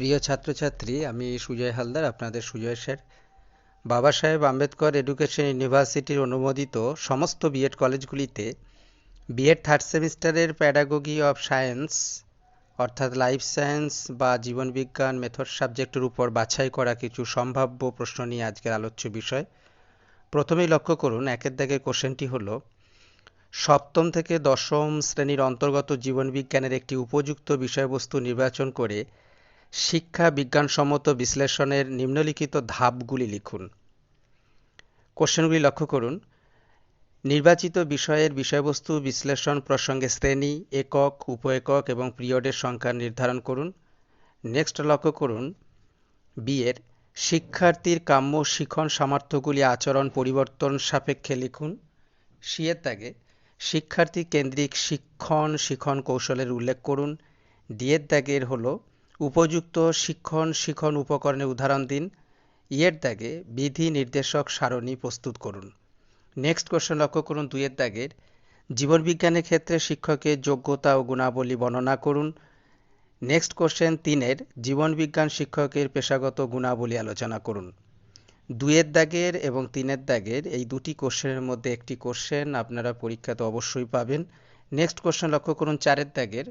প্রিয় ছাত্রছাত্রী, আমি সুজয় হালদার, আপনাদের সুজয় স্যার। বাবা সাহেব আম্বেদকর এডুকেশন ইউনিভার্সিটির অনুমোদিত সমস্ত বিএড কলেজগুলিতে বিএড থার্ড সেমিস্টারের প্যাডাগোগি অফ সায়েন্স অর্থাৎ লাইফ সায়েন্স বা জীবনবিজ্ঞান মেথড সাবজেক্টের উপর বাছাই করা কিছু সম্ভাব্য প্রশ্ন নিয়ে আজকের আলোচ্য বিষয়। প্রথমেই লক্ষ্য করুন, একের দাগের কোশ্চেনটি হল, সপ্তম থেকে দশম শ্রেণির অন্তর্গত জীবনবিজ্ঞানের একটি উপযুক্ত বিষয়বস্তু নির্বাচন করে শিক্ষা বিজ্ঞানসম্মত বিশ্লেষণের নিম্নলিখিত ধাপগুলি লিখুন। কোশ্চেনগুলি লক্ষ্য করুন। নির্বাচিত বিষয়ের বিষয়বস্তু বিশ্লেষণ প্রসঙ্গে শ্রেণি, একক উপ একক এবং পিরিয়ডের সংখ্যা নির্ধারণ করুন। নেক্সট লক্ষ্য করুন। বিয়ের শিক্ষার্থীর কাম্য শিখন সামর্থ্যগুলি আচরণ পরিবর্তন সাপেক্ষে লিখুন। সিয়ের ত্যাগে শিক্ষার্থী কেন্দ্রিক শিক্ষণ শিখন কৌশলের উল্লেখ করুন। ডিয়ের দাগের হল উপযুক্ত শিক্ষণ শিখন উপকরণের উদাহরণ দিন। ইয়ের দাগে বিধি নির্দেশক সারণী প্রস্তুত করুন। নেক্সট কোশ্চেন লক্ষ্য করুন, দুইয়ের দাগের। জীবনবিজ্ঞানের ক্ষেত্রে শিক্ষকের যোগ্যতা ও গুণাবলী বর্ণনা করুন। নেক্সট কোশ্চেন তিনের, জীবনবিজ্ঞান শিক্ষকের পেশাগত গুণাবলী আলোচনা করুন। দুয়ের দাগের এবং তিনের দাগের এই দুটি কোশ্চেনের মধ্যে একটি কোশ্চেন আপনারা পরীক্ষাতে অবশ্যই পাবেন। নেক্সট কোশ্চেন লক্ষ্য করুন, চারের দাগের।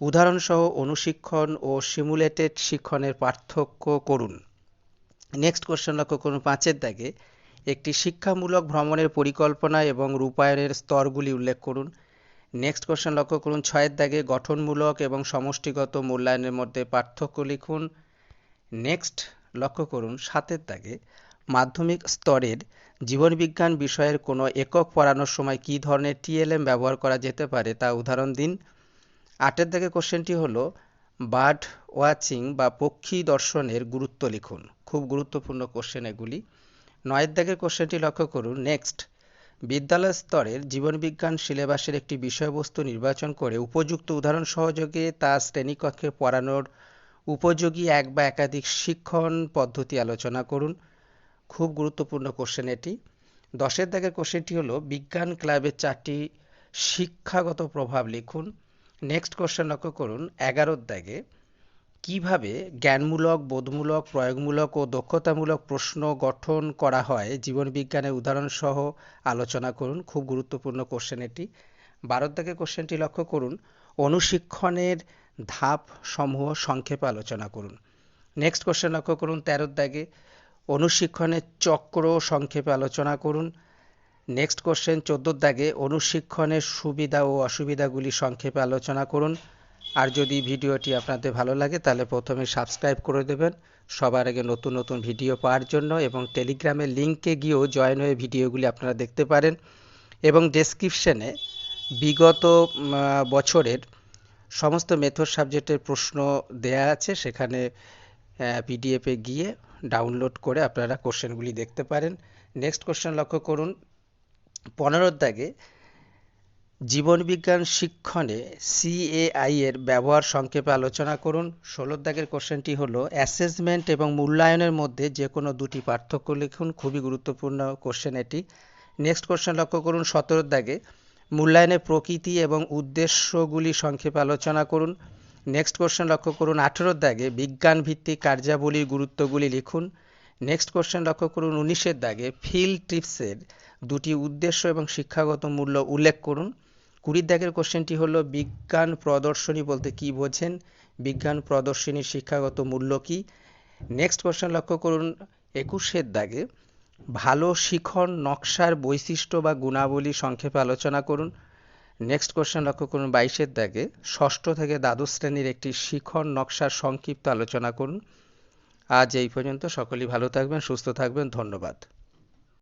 উদাহরণসহ অনুশিক্ষণ ও সিমুলেটেড শিক্ষণের পার্থক্য করুন। নেক্সট কোশ্চেন লক্ষ্য করুন পাঁচের দাগে। একটি শিক্ষামূলক ভ্রমণের পরিকল্পনা এবং রূপায়ণের স্তরগুলি উল্লেখ করুন। নেক্সট কোশ্চেন লক্ষ্য করুন ছয়ের দাগে গঠনমূলক এবং সমষ্টিগত মূল্যায়নের মধ্যে পার্থক্য লিখুন। নেক্সট লক্ষ্য করুন সাতের দাগে। মাধ্যমিক স্তরের জীবনবিজ্ঞান বিষয়ের কোনো একক পড়ানোর সময় কী ধরনের টিএলএম ব্যবহার করা যেতে পারে তা উদাহরণ দিন। আটের দাগে কোশ্চেনটি হলো, বার্ড ওয়াচিং বা পক্ষী দর্শনের গুরুত্ব লিখুন। খুব গুরুত্বপূর্ণ কোশ্চেন এগুলি। নয়ের দাগের কোশ্চেনটি লক্ষ্য করুন। নেক্সট, বিদ্যালয় স্তরের জীবনবিজ্ঞান সিলেবাসের একটি বিষয়বস্তু নির্বাচন করে উপযুক্ত উদাহরণ সহযোগে তা শ্রেণীকক্ষে পড়ানোর উপযোগী এক বা একাধিক শিক্ষণ পদ্ধতি আলোচনা করুন। খুব গুরুত্বপূর্ণ কোশ্চেন এটি। দশের দাগের কোশ্চেনটি হলো, বিজ্ঞান ক্লাবের চারটি শিক্ষাগত প্রভাব লিখুন। নেক্সট কোশ্চেন লক্ষ্য করুন এগারোর দাগে কীভাবে জ্ঞানমূলক, বোধমূলক, প্রয়োগমূলক ও দক্ষতামূলক প্রশ্ন গঠন করা হয়, জীবনবিজ্ঞানের উদাহরণসহ আলোচনা করুন, খুব গুরুত্বপূর্ণ কোশ্চেন এটি। বারোর দাগে কোশ্চেনটি লক্ষ্য করুন, অনুশিক্ষণের ধাপ সমূহ সংক্ষেপে আলোচনা করুন। নেক্সট কোশ্চেন লক্ষ্য করুন তেরোর দাগে অনুশিক্ষণের চক্র সংক্ষেপে আলোচনা করুন নেক্সট কোশ্চেন, চোদ্দোর দাগে অনুশিক্ষণের সুবিধা ও অসুবিধাগুলি সংক্ষেপে আলোচনা করুন। আর যদি ভিডিওটি আপনাদের ভালো লাগে, তাহলে প্রথমে সাবস্ক্রাইব করে দেবেন। সবার আগে নতুন নতুন ভিডিও পাওয়ার জন্য এবং টেলিগ্রামের লিঙ্কে গিয়েও জয়েন হয়ে ভিডিওগুলি আপনারা দেখতে পারেন। এবং ডেসক্রিপশানে বিগত বছরের সমস্ত মেথড সাবজেক্টের প্রশ্ন দেয়া আছে, সেখানে পিডিএফে গিয়ে ডাউনলোড করে আপনারা কোশ্চেনগুলি দেখতে পারেন। নেক্সট কোশ্চেন লক্ষ্য করুন। পনেরোর দাগে জীবনবিজ্ঞান শিক্ষণে সিএআই এর ব্যবহার সংক্ষেপে আলোচনা করুন। ষোলোর দাগের কোশ্চেনটি হলো অ্যাসেসমেন্ট এবং মূল্যায়নের মধ্যে যে কোনো দুটি পার্থক্য লিখুন, খুবই গুরুত্বপূর্ণ কোশ্চেন এটি। নেক্সট কোশ্চেন লক্ষ্য করুন সতেরোর দাগে মূল্যায়নের প্রকৃতি এবং উদ্দেশ্যগুলি সংক্ষেপে আলোচনা করুন। নেক্সট কোশ্চেন লক্ষ্য করুন আঠেরোর দাগে বিজ্ঞান ভিত্তিক কার্যাবলীর গুরুত্বগুলি লিখুন। নেক্সট কোশ্চেন লক্ষ্য করুন, উনিশের দাগে ফিল্ড ট্রিপসের দুটি উদ্দেশ্য এবং শিক্ষাগত মূল্য উল্লেখ করুন। কুড়ির দাগের কোশ্চেনটি হলো, বিজ্ঞান প্রদর্শনী বলতে কি বোঝেন? বিজ্ঞান প্রদর্শনীর শিক্ষাগত মূল্য কি? নেক্সট কোশ্চেন লক্ষ্য করুন, একুশের দাগে ভালো শিখন নকশার বৈশিষ্ট্য বা গুণাবলী সংক্ষেপে আলোচনা করুন। নেক্সট কোশ্চেন লক্ষ্য করুন, বাইশের দাগে ষষ্ঠ থেকে দ্বাদশ শ্রেণির একটি শিখন নকশার সংক্ষিপ্ত আলোচনা করুন। আজ এই পর্যন্ত সকলেই ভালো থাকবেন সুস্থ থাকবেন ধন্যবাদ।